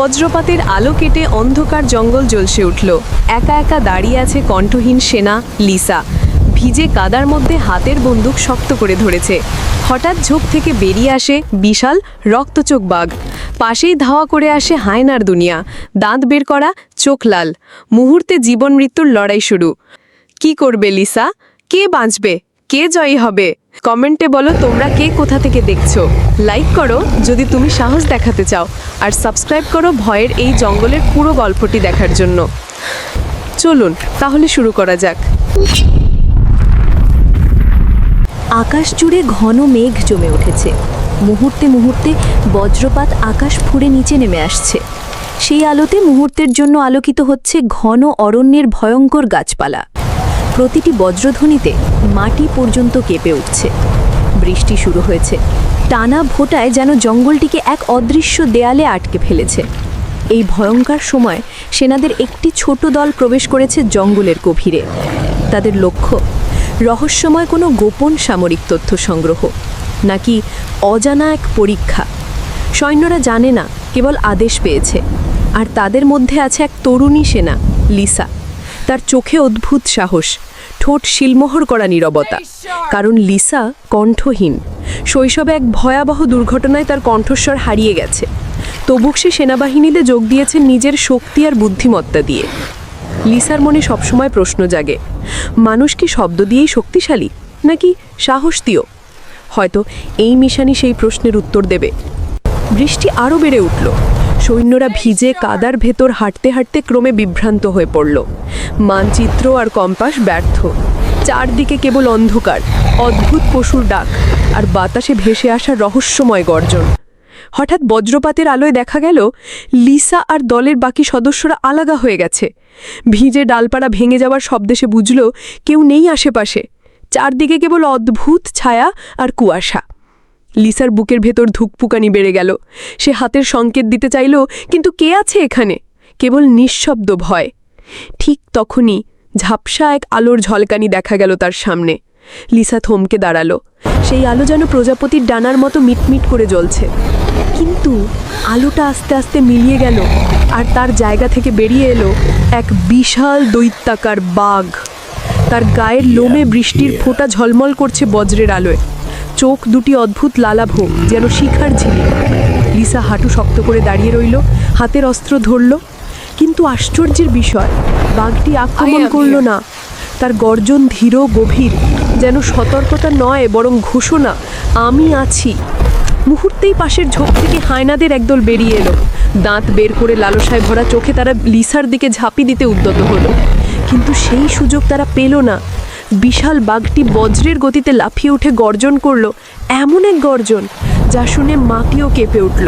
বজ্রপাতের আলো কেটে অন্ধকার জঙ্গল জ্বলসে উঠল। একা একা দাঁড়িয়ে আছে কণ্ঠহীন সেনা, লিসা। ভিজে কাদার মধ্যে হাতের বন্দুক শক্ত করে ধরেছে। হঠাৎ ঝোপ থেকে বেরিয়ে আসে বিশাল রক্তচোখ বাঘ। পাশেই ধাওয়া করে আসে হায়নার দুনিয়া। দাঁত বের করা চোখ লাল মুহূর্তে জীবন মৃত্যুর লড়াই শুরু। কি করবে, লিসা? কে বাঁচবে? কে জয়ী হবে? কমেন্টে বলো তোমরা কে কোথা থেকে দেখছ। লাইক করো যদি তুমি সাহস দেখাতে চাও। আর সাবস্ক্রাইব করো ভয়ের এই জঙ্গলের পুরো গল্পটি দেখার জন্য। চলুন, তাহলে শুরু করা যাক। আকাশ জুড়ে ঘন মেঘ জমে উঠেছে। মুহূর্তে মুহূর্তে বজ্রপাত আকাশ ফুঁড়ে নিচে নেমে আসছে। সেই আলোতে মুহূর্তের জন্য আলোকিত হচ্ছে ঘন অরণ্যের ভয়ঙ্কর গাছপালা। প্রতিটি বজ্রধ্বনিতে মাটি পর্যন্ত কেঁপে উঠছে। বৃষ্টি শুরু হয়েছে। টানা ভোটায় যেন জঙ্গলটিকে এক অদৃশ্য দেয়ালে আটকে ফেলেছে। এই ভয়ঙ্কর সময় সেনাদের একটি ছোট দল প্রবেশ করেছে জঙ্গলের গভীরে। তাদের লক্ষ্য, রহস্যময় কোনো গোপন সামরিক তথ্য সংগ্রহ, নাকি অজানা এক পরীক্ষা। সৈন্যরা জানে না, কেবল আদেশ পেয়েছে। আর তাদের মধ্যে আছে এক তরুণী সেনা, লিসা। তার চোখে অদ্ভুত সাহস ঠোঁট শিলমোহর করা নীরবতা কারণ লিসা কণ্ঠহীন। শৈশবে এক ভয়াবহ দুর্ঘটনায় তার কণ্ঠস্বর হারিয়ে গেছে। তবুক সে সেনাবাহিনীতে যোগ দিয়েছে নিজের শক্তি আর বুদ্ধিমত্তা দিয়ে। লিসার মনে সবসময় প্রশ্ন জাগে মানুষ কি শব্দ দিয়েই শক্তিশালী নাকি সাহস দিও হয়তো এই মিশানি সেই প্রশ্নের উত্তর দেবে। বৃষ্টি আরও বেড়ে উঠল। সৈন্যরা ভিজে কাদার ভেতর হাঁটতে হাঁটতে ক্রমে বিভ্রান্ত হয়ে পড়ল। মানচিত্র আর কম্পাস ব্যর্থ। চারদিকে কেবল অন্ধকার, অদ্ভুত পশুর ডাক আর বাতাসে ভেসে আসা রহস্যময় গর্জন। হঠাৎ বজ্রপাতের আলোয় দেখা গেল, লিসা আর দলের বাকি সদস্যরা আলাদা হয়ে গেছে। ভিজে ডালপাড়া ভেঙে যাওয়ার শব্দে সে বুঝল, কেউ নেই আশেপাশে। চারদিকে কেবল অদ্ভুত ছায়া আর কুয়াশা। লিসার বুকের ভেতর ধুকপুকানি বেড়ে গেল। সে হাতের সংকেত দিতে চাইল, কিন্তু কে আছে এখানে? কেবল নিঃশব্দ ভয়। ঠিক তখনই ঝাপসা এক আলোর ঝলকানি দেখা গেল তার সামনে। লিসা থমকে দাঁড়াল। সেই আলো যেন প্রজাপতির ডানার মতো মিটমিট করে জ্বলছে। কিন্তু আলোটা আস্তে আস্তে মিলিয়ে গেল আর তার জায়গা থেকে বেরিয়ে এলো এক বিশাল দৈত্যাকার বাঘ। তার গায়ের লোমে বৃষ্টির ফোঁটা ঝলমল করছে বজ্রের আলোয়। চোখ দুটি অদ্ভুত লালাভ যেন শিখার ঝিলি। লিসা হাঁটু শক্ত করে দাঁড়িয়ে রইল হাতের অস্ত্র ধরল। কিন্তু আশ্চর্যের বিষয় বাঘটি আক্রমণ করল না। তার গর্জন ধীর গভীর যেন সতর্কতা নয় বরং ঘোষণা আমি আছি। মুহূর্তেই পাশের ঝোপ থেকে হায়নাদের একদল বেরিয়ে এলো। দাঁত বের করে লালসায় ভরা চোখে তারা লিসার দিকে ঝাঁপি দিতে উদ্যত হলো। কিন্তু সেই সুযোগ তারা পেল না। বিশাল বাঘটি বজ্রের গতিতে লাফিয়ে উঠে গর্জন করল, এমন এক গর্জন যা শুনে মাটিও কেঁপে উঠল।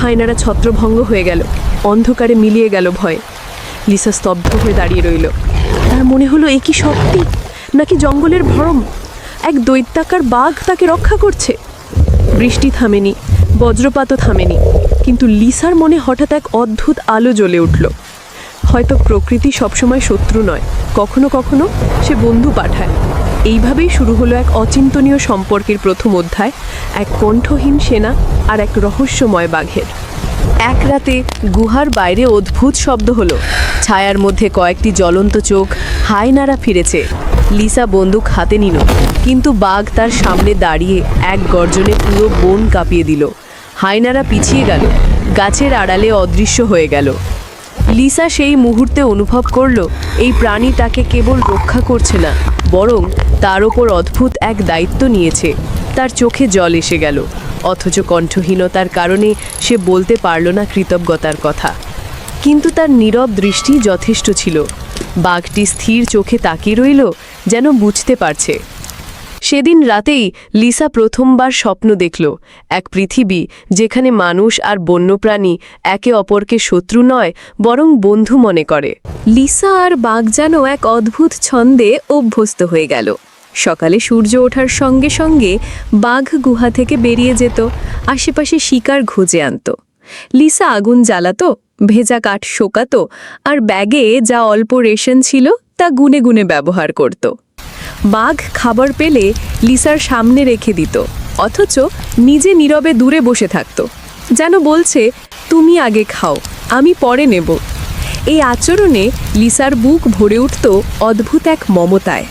হায়নারা ছত্রভঙ্গ হয়ে গেল, অন্ধকারে মিলিয়ে গেল ভয়। লিসা স্তব্ধ হয়ে দাঁড়িয়ে রইল। তার মনে হলো, এ কি সত্যি নাকি জঙ্গলের ভরম? এক দৈত্যাকার বাঘ তাকে রক্ষা করছে। বৃষ্টি থামেনি, বজ্রপাতও থামেনি, কিন্তু লিসার মনে হঠাৎ এক অদ্ভুত আলো জ্বলে উঠল। হয়তো প্রকৃতি সবসময় শত্রু নয়, কখনো কখনো সে বন্ধু পাঠায়। এইভাবেই শুরু হলো এক অচিন্তনীয় সম্পর্কের প্রথম অধ্যায়, এক কণ্ঠহীন সেনা আর এক রহস্যময় বাঘের। এক রাতে গুহার বাইরে অদ্ভুত শব্দ হলো। ছায়ার মধ্যে কয়েকটি জ্বলন্ত চোখ হাই নাড়া ফিরেছে। লিসা বন্দুক হাতে নিল, কিন্তু বাঘ তার সামনে দাঁড়িয়ে এক গর্জনে পুরো বন কাঁপিয়ে দিল। হায়নারা পিছিয়ে গেল। গাছের আড়ালে অদৃশ্য হয়ে গেল। লিসা সেই মুহূর্তে অনুভব করল, এই প্রাণী তাকে কেবল রক্ষা করছে না, বরং তার ওপর অদ্ভুত এক দায়িত্ব নিয়েছে। তার চোখে জল এসে গেল, অথচ কণ্ঠহীনতার কারণে সে বলতে পারল না কৃতজ্ঞতার কথা। কিন্তু তার নীরব দৃষ্টি যথেষ্ট ছিল। বাঘটি স্থির চোখে তাকিয়ে রইল, যেন বুঝতে পারছে। সেদিন রাতেই লিসা প্রথমবার স্বপ্ন দেখল, এক পৃথিবী যেখানে মানুষ আর বন্যপ্রাণী একে অপরকে শত্রু নয়, বরং বন্ধু মনে করে। লিসা আর বাঘ যেন এক অদ্ভুত ছন্দে অভ্যস্ত হয়ে গেল। সকালে সূর্য ওঠার সঙ্গে সঙ্গে বাঘ গুহা থেকে বেরিয়ে যেত, আশেপাশে শিকার খুঁজে আনত। লিসা আগুন জ্বালাতো, ভেজা কাঠ শোকাতো, আর ব্যাগে যা অল্প রেশন ছিল তা গুনে গুনে ব্যবহার করত। বাঘ খাবার পেলে লিসার সামনে রেখে দিত, অথচ নিজে নীরবে দূরে বসে থাকত। যেন বলছে, তুমি আগে খাও, আমি পরে নেব। এই আচরণে লিসার বুক ভরে উঠত অদ্ভুত এক মমতায়।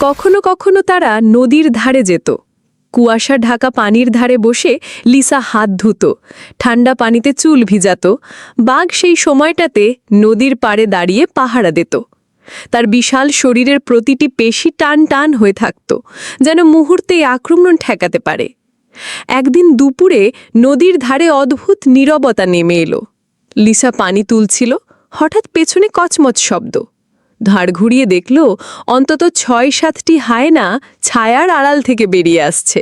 কখনো কখনো তারা নদীর ধারে যেত। কুয়াশা ঢাকা পানির ধারে বসে লিসা হাত ধুত, ঠান্ডা পানিতে চুল ভিজাত, বাঘ সেই সময়টাতে নদীর পাড়ে দাঁড়িয়ে পাহারা দিত। তার বিশাল শরীরের প্রতিটি পেশি টান টান হয়ে থাকত, যেন মুহূর্তেই আক্রমণ ঠেকাতে পারে। একদিন দুপুরে নদীর ধারে অদ্ভুত নীরবতা নেমে এলো। লিসা পানি তুলছিল, হঠাৎ পেছনে কচমচ শব্দ। ধাড় ঘুরিয়ে দেখল, অন্তত ছয় সাতটি হায়না ছায়ার আড়াল থেকে বেরিয়ে আসছে।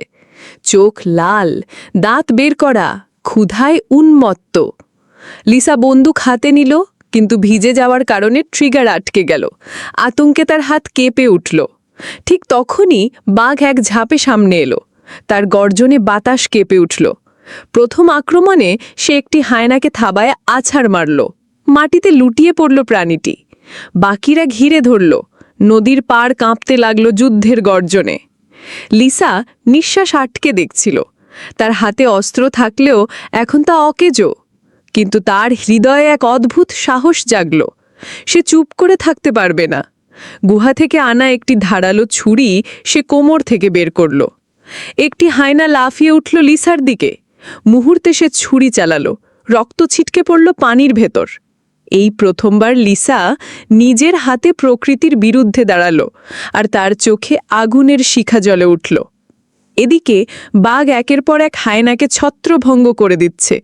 চোখ লাল, দাঁত বের করা, ক্ষুধায় উন্মত্ত। লিসা বন্দুক হাতে নিল কিন্তু ভিজে যাওয়ার কারণে ট্রিগার আটকে গেল। আতঙ্কে তার হাত কেঁপে উঠল। ঠিক তখনই বাঘ এক ঝাঁপে সামনে এলো। তার গর্জনে বাতাস কেঁপে উঠল। প্রথম আক্রমণে সে একটি হায়নাকে থাবায় আছাড় মারল। মাটিতে লুটিয়ে পড়ল প্রাণীটি। বাকিরা ঘিরে ধরল। নদীর পাড় কাঁপতে লাগল যুদ্ধের গর্জনে। লিসা নিঃশ্বাস আটকে দেখছিল। তার হাতে অস্ত্র থাকলেও এখন তা অকেজো। কিন্তু তার হৃদয়ে এক অদ্ভুত সাহস জাগল। সে চুপ করে থাকতে পারবে না। গুহা থেকে আনা একটি ধারালো ছুরি সে কোমর থেকে বের করল। একটি হায়না লাফিয়ে উঠল লিসার দিকে। মুহূর্তে সে ছুরি চালালো। রক্ত ছিটকে পড়ল পানির ভেতর। এই প্রথমবার লিসা নিজের হাতে প্রকৃতির বিরুদ্ধে দাঁড়াল আর তার চোখে আগুনের শিখা জলে উঠল। এদিকে বাঘ একের পর এক হায়নাকে ছত্রভঙ্গ করে দিচ্ছে।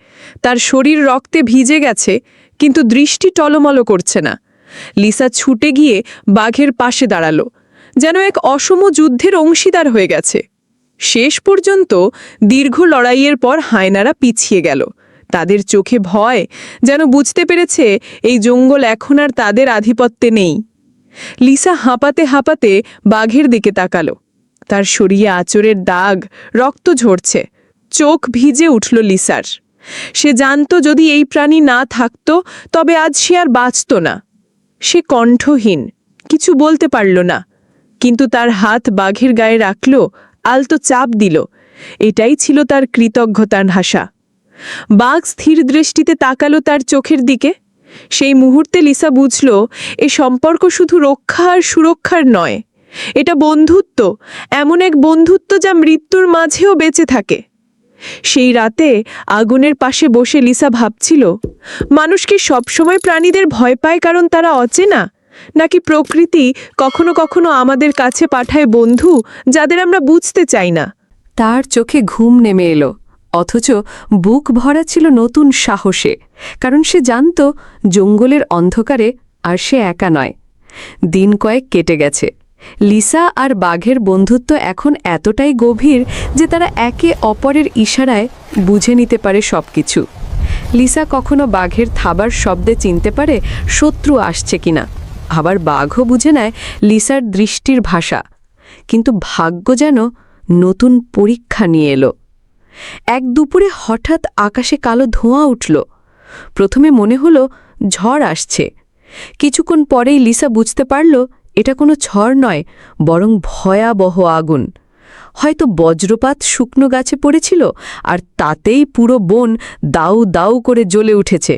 তার শরীর রক্তে ভিজে গেছে, কিন্তু দৃষ্টি টলমল করছে না। লিসা ছুটে গিয়ে বাঘের পাশে দাঁড়াল, যেন এক অসম যুদ্ধের অংশীদার হয়ে গেছে। শেষ পর্যন্ত দীর্ঘ লড়াইয়ের পর হায়নারা পিছিয়ে গেল। তাদের চোখে ভয়, যেন বুঝতে পেরেছে এই জঙ্গল এখন আর তাদের আধিপত্যে নেই। লিসা হাঁপাতে হাঁপাতে বাঘের দিকে তাকালো। তার শরীরে আচরের দাগ, রক্ত ঝরছে। চোখ ভিজে উঠল লিসার। সে জানত যদি এই প্রাণী না থাকত, তবে আজ সে আর বাঁচত না। সে কণ্ঠহীন, কিছু বলতে পারল না। কিন্তু তার হাত বাঘের গায়ে রাখল, আলতো চাপ দিল। এটাই ছিল তার কৃতজ্ঞতার ভাষা। বাঘ স্থির দৃষ্টিতে তাকালো তার চোখের দিকে। সেই মুহূর্তে লিসা বুঝল, এ সম্পর্ক শুধু রক্ষা আর সুরক্ষার নয়। এটা বন্ধুত্ব, এমন এক বন্ধুত্ব যা মৃত্যুর মাঝেও বেঁচে থাকে। সেই রাতে আগুনের পাশে বসে লিসা ভাবছিল, মানুষ কি সবসময় প্রাণীদের ভয় পায় কারণ তারা অচেনা? নাকি প্রকৃতি কখনো কখনো আমাদের কাছে পাঠায় বন্ধু যাদের আমরা বুঝতে চাই না? তার চোখে ঘুম নেমে এলো, অথচ বুক ভরা ছিল নতুন সাহসে, কারণ সে জানত জঙ্গলের অন্ধকারে আর সে একা নয়। দিন কয়েক কেটে গেছে লিসা আর বাঘের বন্ধুত্ব এখন এতটাই গভীর যে তারা একে অপরের ইশারায় বুঝে নিতে পারে সবকিছু। লিসা কখনো বাঘের থাবার শব্দে চিনতে পারে শত্রু আসছে কিনা। আবার বাঘও বুঝে নেয় লিসার দৃষ্টির ভাষা। কিন্তু ভাগ্য যেন নতুন পরীক্ষা নিয়ে এলো। এক দুপুরে হঠাৎ আকাশে কালো ধোঁয়া উঠল। প্রথমে মনে হলো ঝড় আসছে। কিছুক্ষণ পরেই লিসা বুঝতে পারল এটা কোনো ঝড় নয়, বরং ভয়াবহ আগুন। হয়তো বজ্রপাত শুকনো গাছে পড়েছিল, আর তাতেই পুরো বন দাউ দাউ করে জ্বলে উঠেছে।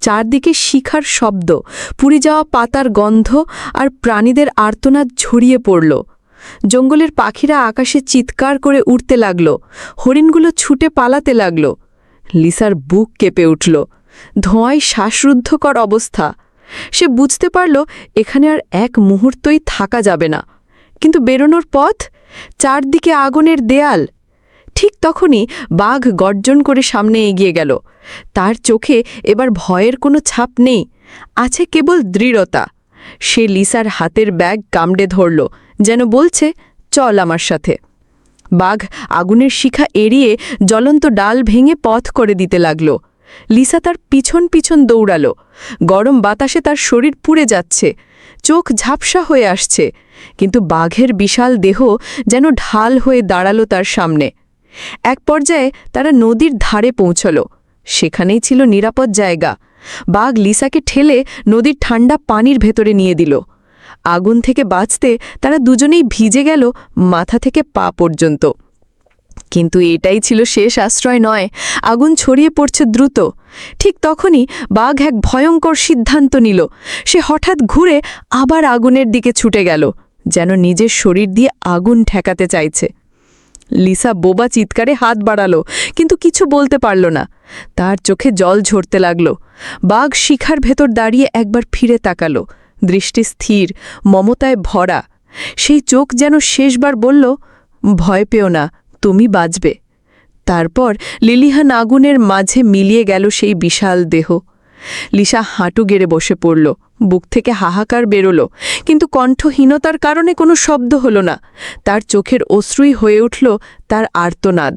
চারদিকে শিখার শব্দ, পুড়ে যাওয়া পাতার গন্ধ, আর প্রাণীদের আর্তনাদ ঝরিয়ে পড়ল। জঙ্গলের পাখিরা আকাশে চিৎকার করে উঠতে লাগল, হরিণগুলো ছুটে পালাতে লাগল। লিসার বুক কেঁপে উঠল। ধোঁয়ায় শ্বাসরুদ্ধকর অবস্থা। সে বুঝতে পারল এখানে আর এক মুহূর্তই থাকা যাবে না। কিন্তু বেরোনোর পথ, চারদিকে আগুনের দেয়াল। ঠিক তখনই বাঘ গর্জন করে সামনে এগিয়ে গেল। তার চোখে এবার ভয়ের কোনো ছাপ নেই, আছে কেবল দৃঢ়তা। সে লিসার হাতের ব্যাগ কামড়ে ধরল, যেন বলছে, চল আমার সাথে। বাঘ আগুনের শিখা এড়িয়ে জ্বলন্ত ডাল ভেঙে পথ করে দিতে লাগল। লিসা তার পিছন পিছন দৌড়ালো। গরম বাতাসে তার শরীর পুড়ে যাচ্ছে। চোখ ঝাপসা হয়ে আসছে। কিন্তু বাঘের বিশাল দেহ যেন ঢাল হয়ে দাঁড়াল তার সামনে। এক পর্যায়ে তারা নদীর ধারে পৌঁছল। সেখানেই ছিল নিরাপদ জায়গা। বাঘ লিসাকে ঠেলে নদীর ঠান্ডা পানির ভেতরে নিয়ে দিল। আগুন থেকে বাঁচতে তারা দুজনেই ভিজে গেল মাথা থেকে পা পর্যন্ত। কিন্তু এটাই ছিল শেষ আশ্রয় নয়, আগুন ছড়িয়ে পড়ছে দ্রুত। ঠিক তখনই বাঘ এক ভয়ঙ্কর সিদ্ধান্ত নিল। সে হঠাৎ ঘুরে আবার আগুনের দিকে ছুটে গেল, যেন নিজের শরীর দিয়ে আগুন ঠেকাতে চাইছে। লিসা বোবা চিৎকারে হাত বাড়ালো, কিন্তু কিছু বলতে পারল না। তার চোখে জল ঝরতে লাগল। বাঘ শিখার ভেতর দাঁড়িয়ে একবার ফিরে তাকালো। দৃষ্টি স্থির, মমতায় ভরা। সেই চোখ যেন শেষবার বলল, ভয় পেও না তুমি বাজবে। তারপর লিলিহান আগুনের মাঝে মিলিয়ে গেল সেই বিশাল দেহ। লিসা হাঁটু গেড়ে বসে পড়ল, বুক থেকে হাহাকার বেরোল, কিন্তু কণ্ঠহীনতার কারণে কোনো শব্দ হল না। তার চোখের অশ্রুই হয়ে উঠল তার আর্তনাদ।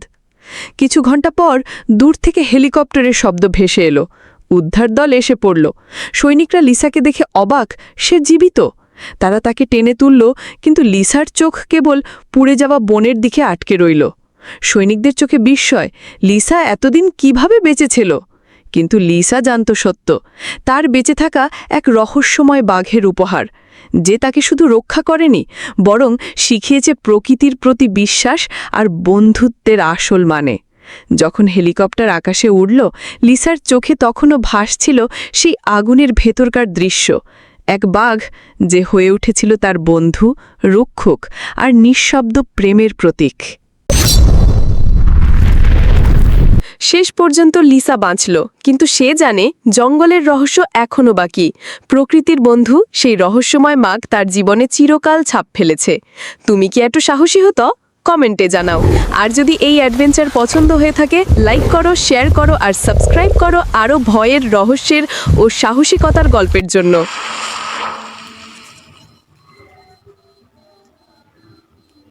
কিছু ঘণ্টা পর দূর থেকে হেলিকপ্টারের শব্দ ভেসে এলো। উদ্ধার দল এসে পড়ল। সৈনিকরা লিসাকে দেখে অবাক, সে জীবিত? তারা তাকে টেনে তুলল, কিন্তু লিসার চোখ কেবল পুড়ে যাওয়া বনের দিকে আটকে রইল। সৈনিকদের চোখে বিস্ময়, লিসা এতদিন কীভাবে বেঁচেছিল? কিন্তু লিসা জানত সত্য, তার বেঁচে থাকা এক রহস্যময় বাঘের উপহার। যে তাকে শুধু রক্ষা করেনি, বরং শিখিয়েছে প্রকৃতির প্রতি বিশ্বাস আর বন্ধুত্বের আসল মানে। যখন হেলিকপ্টার আকাশে উড়ল, লিসার চোখে তখনও ভাসছিল সেই আগুনের ভেতরকার দৃশ্য। এক বাঘ যে হয়ে উঠেছিল তার বন্ধু, রক্ষক আর নিঃশব্দ প্রেমের প্রতীক। শেষ পর্যন্ত লিসা বাঁচল, কিন্তু সে জানে জঙ্গলের রহস্য এখনও বাকি। প্রকৃতির বন্ধু, সেই রহস্যময় মাগ তার জীবনে চিরকাল ছাপ ফেলেছে। তুমি কি একটু সাহসী হতো? কমেন্টে জানাও। আর যদি এই অ্যাডভেঞ্চার পছন্দ হয়ে থাকে, লাইক করো, শেয়ার করো আর সাবস্ক্রাইব করো আরও ভয়ের রহস্যের ও সাহসিকতার গল্পের জন্য।